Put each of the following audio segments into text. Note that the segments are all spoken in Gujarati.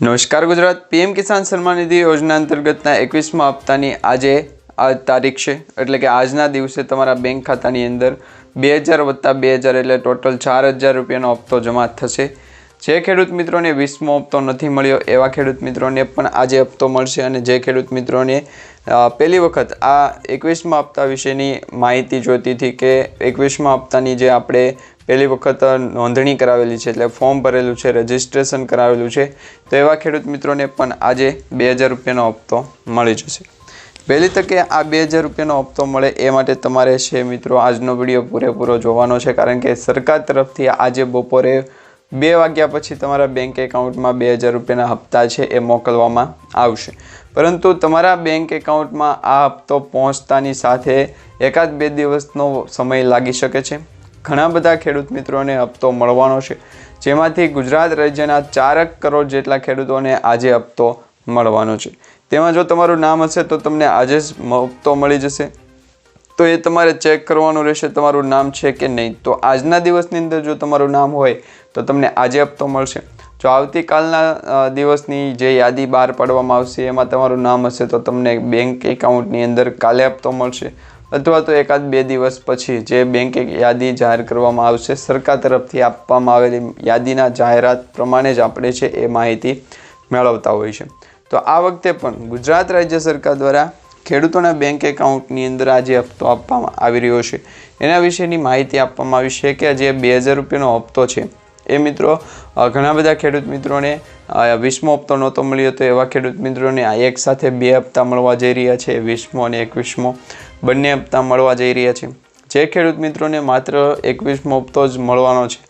નમસ્કાર ગુજરાત. પીએમ કિસાન સન્માન નિધિ યોજના અંતર્ગતના એકવીસમાં હપ્તાની આજે, આ તારીખ છે, એટલે કે આજના દિવસે તમારા બેંક ખાતાની અંદર બે હજાર વત્તા બે હજાર એટલે ટોટલ ચાર હજાર રૂપિયાનો હપ્તો જમા થશે. જે ખેડૂત મિત્રોને વીસમો હપ્તો નથી મળ્યો, એવા ખેડૂત મિત્રોને પણ આજે હપ્તો મળશે અને જે ખેડૂત મિત્રોને પહેલી વખત આ એકવીસમાં હપ્તા વિશેની માહિતી જોઈતી હતી કે એકવીસમાં હપ્તાની જે આપણે પહેલી વખત નોંધણી કરાવેલી છે, એટલે ફોર્મ ભરેલું છે, રજિસ્ટ્રેશન કરાવેલું છે. તો એવા ખેડૂત મિત્રોને પણ આજે બે હજાર રૂપિયાનો હપ્તો મળી જશે. પહેલી તકે આ બે હજાર રૂપિયાનો હપ્તો મળે એ માટે તમારે છે મિત્રો આજનો વીડિયો પૂરેપૂરો જોવાનો છે, કારણ કે સરકાર તરફથી આજે બપોરે બે વાગ્યા પછી તમારા બેંક એકાઉન્ટમાં બે હજાર રૂપિયાના હપ્તા છે એ મોકલવામાં આવશે. પરંતુ તમારા બેંક એકાઉન્ટમાં આ હપ્તો પહોંચતાની સાથે એકાદ બે દિવસનો સમય લાગી શકે છે. ઘણા બધા ખેડૂત મિત્રોને હપ્તો મળવાનો છે. જેમાંથી ગુજરાત રાજ્યના ચારક કરોડ જેટલા ખેડૂતોને આજે હપ્તો મળવાનો છે. તેમાં જો તમારું નામ હશે તો તમને આજે જ હપ્તો મળી જશે. તો એ તમારે ચેક કરવાનું રહેશે તમારું નામ છે કે નહીં. તો આજના દિવસની અંદર જો તમારું નામ હોય તો તમને આજે હપ્તો મળશે. જો આવતીકાલના દિવસની જે યાદી બહાર પાડવામાં આવશે, એમાં તમારું નામ હશે તો તમને બેંક એકાઉન્ટની અંદર કાલે હપ્તો મળશે. અથવા તો એકાદ બે દિવસ પછી જે બેંકે યાદી જાહેર કરવામાં આવશે, સરકાર તરફથી આપવામાં આવેલી યાદીના જાહેરાત પ્રમાણે જ આપણે છે એ માહિતી મેળવતા હોય છે તો આ વખતે પણ ગુજરાત રાજ્ય સરકાર દ્વારા ખેડૂતોના બેંક એકાઉન્ટની અંદર આજે હપ્તો આપવામાં આવી રહ્યો છે. એના વિશેની માહિતી આપવામાં આવી છે કે જે બે હજાર રૂપિયાનો હપ્તો છે. એ મિત્રો ઘણા બધા ખેડૂત મિત્રોને વીસમો હપ્તો નહોતો મળ્યો તો એવા ખેડૂત મિત્રોને એક સાથે બે હપ્તા મળવા જઈ રહ્યા છે. વીસમો અને એકવીસમો બંને હપ્તા મળવા જઈ રહ્યા છે. જે ખેડૂત મિત્રોને માત્ર એકવીસમો હપ્તો જ મળવાનો છે,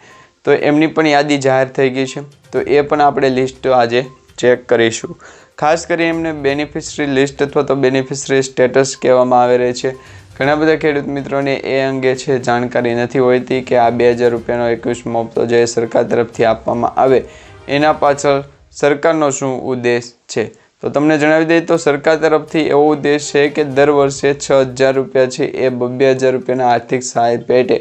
તો એમની પણ યાદી જાહેર થઈ ગઈ છે. તો એ પણ આપણે લિસ્ટ આજે ચેક કરીશું. ખાસ કરી એમને બેનિફિશરી લિસ્ટ અથવા તો બેનિફિશરી સ્ટેટસ કહેવામાં આવે રહે છે. ઘણા બધા ખેડૂત મિત્રોને એ અંગે છે જાણકારી નથી હોતી કે આ બે હજાર રૂપિયાનો એકવીસમો હપ્તો જે સરકાર તરફથી આપવામાં આવે, એના પાછળ સરકારનો શું ઉદ્દેશ છે? તો તમને જણાવી દઈએ તો સરકાર તરફથી એવો ઉદ્દેશ છે કે દર વર્ષે છ હજાર રૂપિયા છે એ બબ્બે હજાર રૂપિયાના આર્થિક સહાય પેટે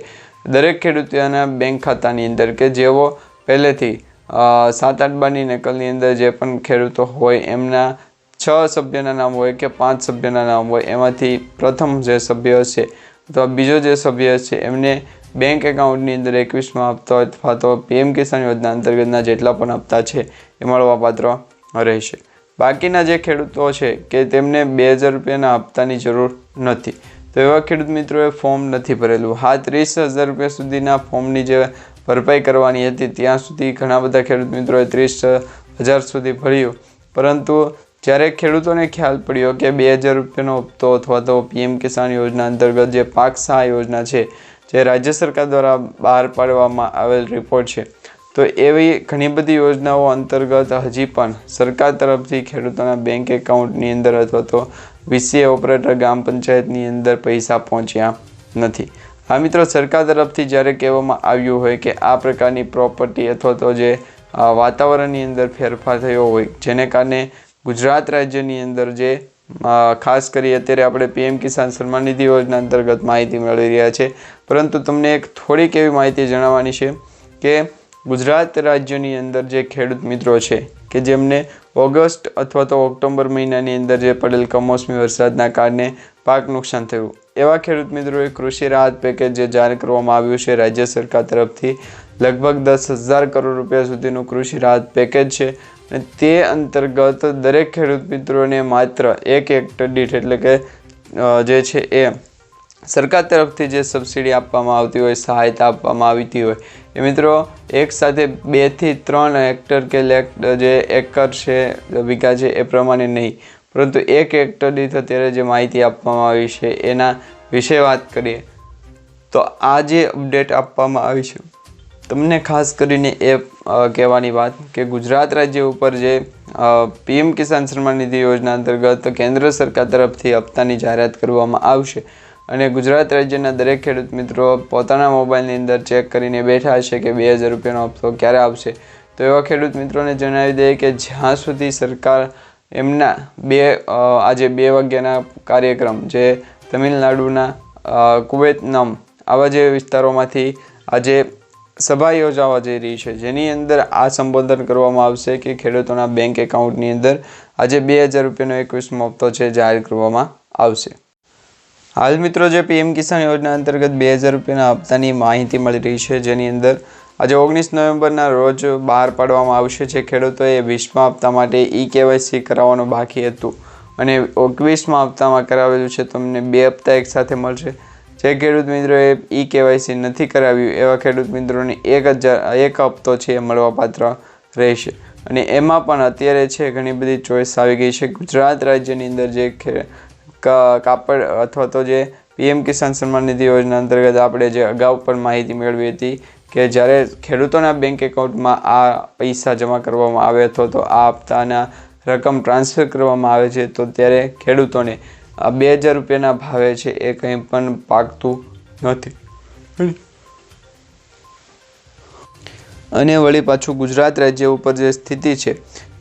દરેક ખેડૂતોના બેંક ખાતાની અંદર કે જેઓ પહેલેથી સાત આઠ બારની નકલની અંદર જે પણ ખેડૂતો હોય એમના છ સભ્યના નામ હોય કે પાંચ સભ્યના નામ હોય એમાંથી પ્રથમ જે સભ્ય છે અથવા બીજો જે સભ્ય છે એમને બેંક એકાઉન્ટની અંદર એકવીસમાં હપ્તા અથવા તો પીએમ કિસાન યોજના અંતર્ગતના જેટલા પણ હપ્તા છે એ મળવાપાત્ર રહેશે. બાકીના જે ખેડૂતો છે કે તેમને બે હજાર રૂપિયાના હપ્તાની જરૂર નથી. તો એવા ખેડૂત મિત્રોએ ફોર્મ નથી ભરેલું. હા, ત્રીસ હજાર રૂપિયા સુધીના ફોર્મની જે ભરપાઈ કરવાની હતી, ત્યાં સુધી ઘણા બધા ખેડૂત મિત્રોએ ત્રીસ હજાર સુધી ભર્યું. પરંતુ જ્યારે ખેડૂતોને ખ્યાલ પડ્યો કે બે હજાર રૂપિયાનો હપ્તો અથવા તો પીએમ કિસાન યોજના અંતર્ગત જે પાક સહાય યોજના છે, જે રાજ્ય સરકાર દ્વારા બહાર પાડવામાં આવેલ રિપોર્ટ છે તો એવી ઘણી બધી યોજનાઓ અંતર્ગત હજી પણ સરકાર તરફથી ખેડૂતોના બેંક એકાઉન્ટની અંદર અથવા તો વીસીએ ઓપરેટર ગ્રામ પંચાયતની અંદર પૈસા પહોંચ્યા નથી. હા મિત્રો, સરકાર તરફથી જ્યારે કહેવામાં આવ્યું હોય કે આ પ્રકારની પ્રોપર્ટી અથવા તો જે વાતાવરણની અંદર ફેરફાર થયો હોય, જેને કારણે ગુજરાત રાજ્યની અંદર જે ખાસ કરી અત્યારે આપણે પીએમ કિસાન સન્માન નિધિ યોજના અંતર્ગત માહિતી મેળવી રહ્યા છે. પરંતુ તમને એક થોડીક એવી માહિતી જણાવવાની છે કે ગુજરાત રાજ્યની અંદર જે ખેડૂત મિત્રો છે, કે જેમને ઓગસ્ટ અથવા તો ઓક્ટોબર મહિનાની અંદર જે પડેલ કમોસમી વરસાદના કારણે પાક નુકસાન થયું. એવા ખેડૂત મિત્રોએ કૃષિ રાહત પેકેજ જે જાહેર કરવામાં આવ્યું છે, રાજ્ય સરકાર તરફથી લગભગ દસ હજાર કરોડ રૂપિયા સુધીનું કૃષિ રાહત પેકેજ છે અને તે અંતર્ગત દરેક ખેડૂત મિત્રોને માત્ર એક હેક્ટર દીઠ એટલે કે જે છે એ સરકાર તરફથી જે સબસિડી આપવામાં આવતી હોય, સહાયતા આપવામાં આવતી હોય એ મિત્રો, એક સાથે બેથી ત્રણ હેક્ટર કે લેક્ટ જે એકર છે વીઘા છે, એ પ્રમાણે નહીં. પરંતુ એક હેક્ટર દીઠ અત્યારે જે માહિતી આપવામાં આવી છે, એના વિશે વાત કરીએ. તો આ જે અપડેટ આપવામાં આવી છે, તમને ખાસ કરીને એ કહેવાની વાત કે ગુજરાત રાજ્ય ઉપર જે પીએમ કિસાન સન્માન નિધિ યોજના અંતર્ગત કેન્દ્ર સરકાર તરફથી હપ્તાની જાહેરાત કરવામાં આવશે. અને ગુજરાત રાજ્યના દરેક ખેડૂત મિત્રો પોતાના મોબાઈલની અંદર ચેક કરીને બેઠા છે કે બે હજાર રૂપિયાનો હપ્તો ક્યારે આવશે. તો એવા ખેડૂત મિત્રોને જણાવી દઈએ કે જ્યાં સુધી સરકાર એમના બે આજે બે વાગ્યાના કાર્યક્રમ જે તમિલનાડુના કુવેતનમ આવા જે વિસ્તારોમાંથી આજે સભા યોજાવા જઈ રહી છે, જેની અંદર આ સંબોધન કરવામાં આવશે કે ખેડૂતોના બેંક એકાઉન્ટની અંદર આજે બે હજાર રૂપિયાનો એકવીસમો હપ્તો છે, જાહેર કરવામાં આવશે. હાલ મિત્રો જે પીએમ કિસાન યોજના અંતર્ગત બે હજાર રૂપિયાના હપ્તાની માહિતી મળી રહી છે, જેની અંદર આજે ઓગણીસ નવેમ્બરના રોજ બહાર પાડવામાં આવશે જે ખેડૂતોએ વીસમા હપ્તા માટે ઈ કેવાયસી કરાવવાનું બાકી હતું. અને એકવીસમા હપ્તામાં કરાવેલું છે, તમને બે હપ્તા એકસાથે મળશે. જે ખેડૂત મિત્રોએ ઈ કેવાયસી નથી કરાવ્યું, એવા ખેડૂત મિત્રોને એક હજાર, એક હપ્તો છે એ મળવાપાત્ર રહેશે. અને એમાં પણ અત્યારે છે, ઘણી બધી ચોઈસ આવી ગઈ છે. ગુજરાત રાજ્યની અંદર જે કાપડ અથવા તો જે પીએમ કિસાન સન્માન નિધિ યોજના અંતર્ગત આપણે જે અગાઉ પણ માહિતી મેળવી હતી કે જ્યારે ખેડૂતોના બેંક એકાઉન્ટમાં આ પૈસા જમા કરવામાં આવે અથવા તો આ હપ્તાના રકમ ટ્રાન્સફર કરવામાં આવે છે, તો ત્યારે ખેડૂતોને આ બે હજાર રૂપિયાના ભાવે છે એ કંઈ પણ પાકતું નથી. અને વળી પાછું ગુજરાત રાજ્ય ઉપર જે સ્થિતિ છે,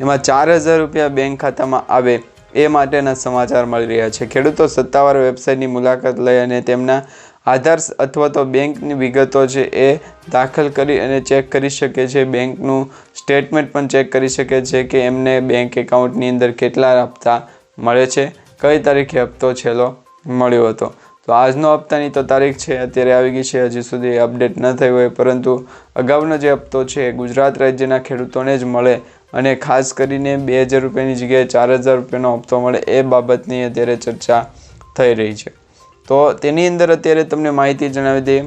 એમાં ચાર હજાર રૂપિયા બેંક ખાતામાં આવે એ માટેના સમાચાર મળી રહ્યા છે. ખેડૂતો સત્તાવાર વેબસાઇટની મુલાકાત લઈ અને તેમના આધાર અથવા તો બેંકની વિગતો છે એ દાખલ કરી અને ચેક કરી શકે છે. બેંકનું સ્ટેટમેન્ટ પણ ચેક કરી શકે છે કે એમને બેંક એકાઉન્ટની અંદર કેટલા હપ્તા મળે છે. કઈ તારીખે હપ્તો છેલ્લો મળ્યો હતો? તો આજનો હપ્તાની તો તારીખ છે, અત્યારે આવી ગઈ છે. હજી સુધી અપડેટ ન થઈ હોય, પરંતુ અગાઉનો જે હપ્તો છે ગુજરાત રાજ્યના ખેડૂતોને જ મળે અને ખાસ કરીને બે હજાર રૂપિયાની જગ્યાએ ચાર હજાર રૂપિયાનો હપ્તો મળે એ બાબતની અત્યારે ચર્ચા થઈ રહી છે. તો તેની અંદર અત્યારે તમને માહિતી જણાવી દઈએ.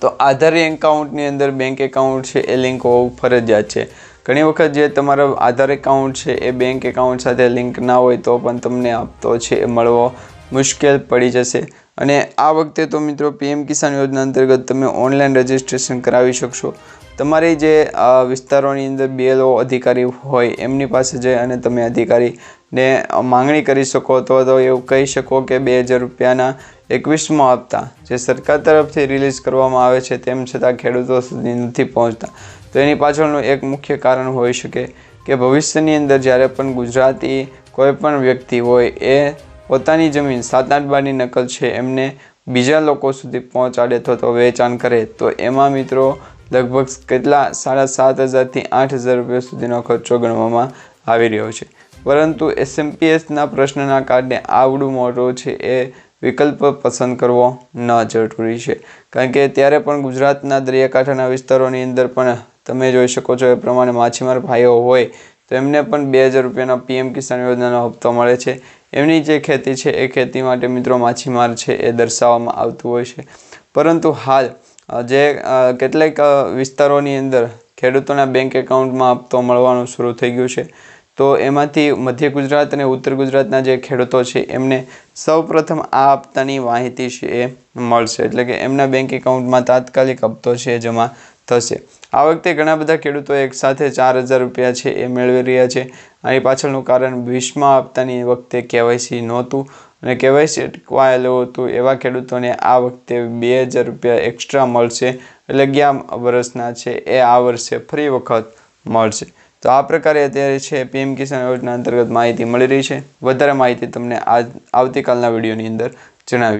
તો આધાર એકાઉન્ટની અંદર બેંક એકાઉન્ટ છે, એ લિંક હોવું ફરજિયાત છે. ઘણી વખત જે તમારો આધાર એકાઉન્ટ છે, એ બેંક એકાઉન્ટ સાથે લિંક ના હોય તો પણ તમને હપ્તો છે એ મળવો મુશ્કેલ પડી જશે. અને આ વખતે તો મિત્રો પીએમ કિસાન યોજના અંતર્ગત તમે ઓનલાઈન રજિસ્ટ્રેશન કરાવી શકશો. તમારી જે વિસ્તારોની અંદર બીએલઓ અધિકારી હોય, એમની પાસે જઈ અને તમે અધિકારીને માંગણી કરી શકો અથવા તો એવું કહી શકો કે બે હજાર રૂપિયાના એકવીસમો હપ્તા જે સરકાર તરફથી રિલીઝ કરવામાં આવે છે, તેમ છતાં ખેડૂતો સુધી નથી પહોંચતા. તો એની પાછળનું એક મુખ્ય કારણ હોઈ શકે કે ભવિષ્યની અંદર જ્યારે પણ ગુજરાતી કોઈ પણ વ્યક્તિ હોય, એ પોતાની જમીન સાત આઠ બારની નકલ છે, એમને બીજા લોકો સુધી પહોંચાડે તો વેચાણ કરે. તો એમાં મિત્રો લગભગ કેટલા? સાડા સાત હજારથી આઠ હજાર રૂપિયા સુધીનો ખર્ચો ગણવામાં આવી રહ્યો છે. પરંતુ એસએમપીએસના પ્રશ્નના કારણે આવડું મોટું છે એ વિકલ્પ પસંદ કરવો ન જરૂરી છે. કારણ કે ત્યારે પણ ગુજરાતના દરિયાકાંઠાના વિસ્તારોની અંદર પણ તમે જોઈ શકો છો એ પ્રમાણે માછીમાર ભાઈઓ હોય, તો એમને પણ બે હજાર રૂપિયાનો પીએમ કિસાન યોજનાનો હપ્તો મળે છે. એમની જે ખેતી છે એ ખેતી માટે મિત્રો માછીમાર છે એ દર્શાવવામાં આવતું હોય છે. પરંતુ હાલ જે કેટલાક વિસ્તારોની અંદર ખેડૂતોના બેંક એકાઉન્ટમાં હપ્તો મળવાનું શરૂ થઈ ગયું છે. તો એમાંથી મધ્ય ગુજરાત અને ઉત્તર ગુજરાતના જે ખેડૂતો છે, એમને સૌપ્રથમ આ હપ્તાની માહિતી છે એ મળશે. એટલે કે એમના બેંક એકાઉન્ટમાં તાત્કાલિક હપ્તો છે જમા થશે. આ વખતે ઘણા બધા ખેડૂતો એકસાથે ચાર હજાર રૂપિયા છે એ મેળવી રહ્યા છે. આની પાછળનું કારણ વીસમા હપ્તાની વખતે કેવાયસી નહોતું. અને કેવાયસી અટકવાયેલું હતું, એવા ખેડૂતોને આ વખતે બે હજાર રૂપિયા એક્સ્ટ્રા મળશે. એટલે ગયા વર્ષના છે, એ આ વર્ષે ફરી વખત મળશે. તો આ પ્રકારે અત્યારે છે, પીએમ કિસાન યોજના અંતર્ગત માહિતી મળી રહી છે. વધારે માહિતી તમને આજ આવતીકાલના વિડીયોની અંદર જણાવી